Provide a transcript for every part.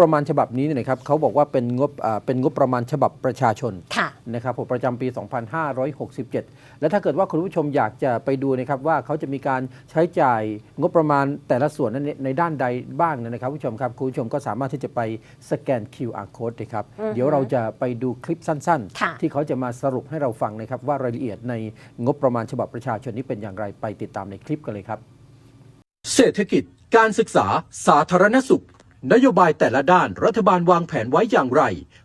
ประมาณฉบับนี้เนี่ยนะครับเขาบอกว่าเป็นงบอ่าเป็นงบประมาณฉบับประชาชนค่ะนะครับผมประจำปี 2567 และถ้าเกิดว่าคุณผู้ชมอยากจะไปดูนะครับว่าเขาจะมีการใช้จ่ายงบประมาณแต่ละส่วนนั้นในในด้านใดบ้างนะครับผู้ชมครับคุณผู้ชมก็สามารถที่จะไปสแกน QR code นะครับอือฮึเดี๋ยวเราจะไปดูคลิปสั้นค่ะๆที่เขาจะมาสรุปให้เราฟังนะครับว่ารายละเอียดในงบประมาณฉบับประชาชนนี้เป็นอย่างไรไปติดตามในคลิปกันเลยครับ เศรษฐกิจการศึกษาสาธารณสุข นโยบายแต่ละด้านรัฐบาลวางแผนไว้อย่างไร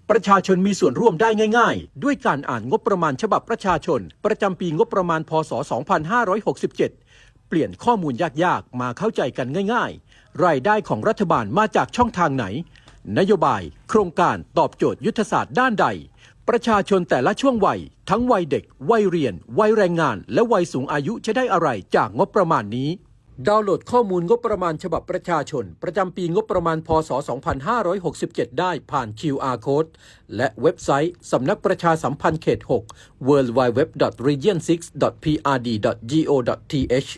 ประชาชนมีส่วนร่วมได้ง่าย ๆ ด้วยการอ่านงบประมาณฉบับประชาชน ประจำปีงบประมาณพศ 2567 เปลี่ยนข้อมูลยากๆ มาเข้าใจกันง่าย ๆ รายได้ของรัฐบาลมาจากช่องทางไหน นโยบาย โครงการตอบโจทย์ยุทธศาสตร์ด้านใด ประชาชนแต่ละช่วงวัย ทั้งวัยเด็ก วัยเรียน วัยแรงงาน และวัยสูงอายุจะได้อะไรจากงบประมาณนี้ ดาวน์โหลดข้อมูลงบประมาณฉบับประชาชน ประจำปีงบประมาณพศ 2567 ได้ผ่าน QR code และเว็บไซต์สำนักประชาสัมพันธ์เขต 6 www.region6.prd.go.th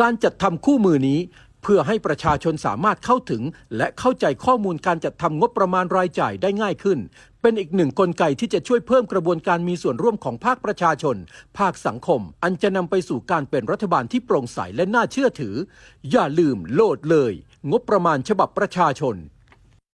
การจัดทำคู่มือนี้ เพื่อให้ประชาชนสามารถเข้าถึง และเข้าใจข้อมูลการจัดทำงบประมาณรายจ่ายได้ง่ายขึ้น เป็นอีกหนึ่งกลไกที่จะช่วยเพิ่มกระบวนการมีส่วนร่วมของภาคประชาชน ภาคสังคม อันจะนำไปสู่การเป็นรัฐบาลที่โปร่งใสและน่าเชื่อถือ อย่าลืมโหลดเลย งบประมาณฉบับประชาชน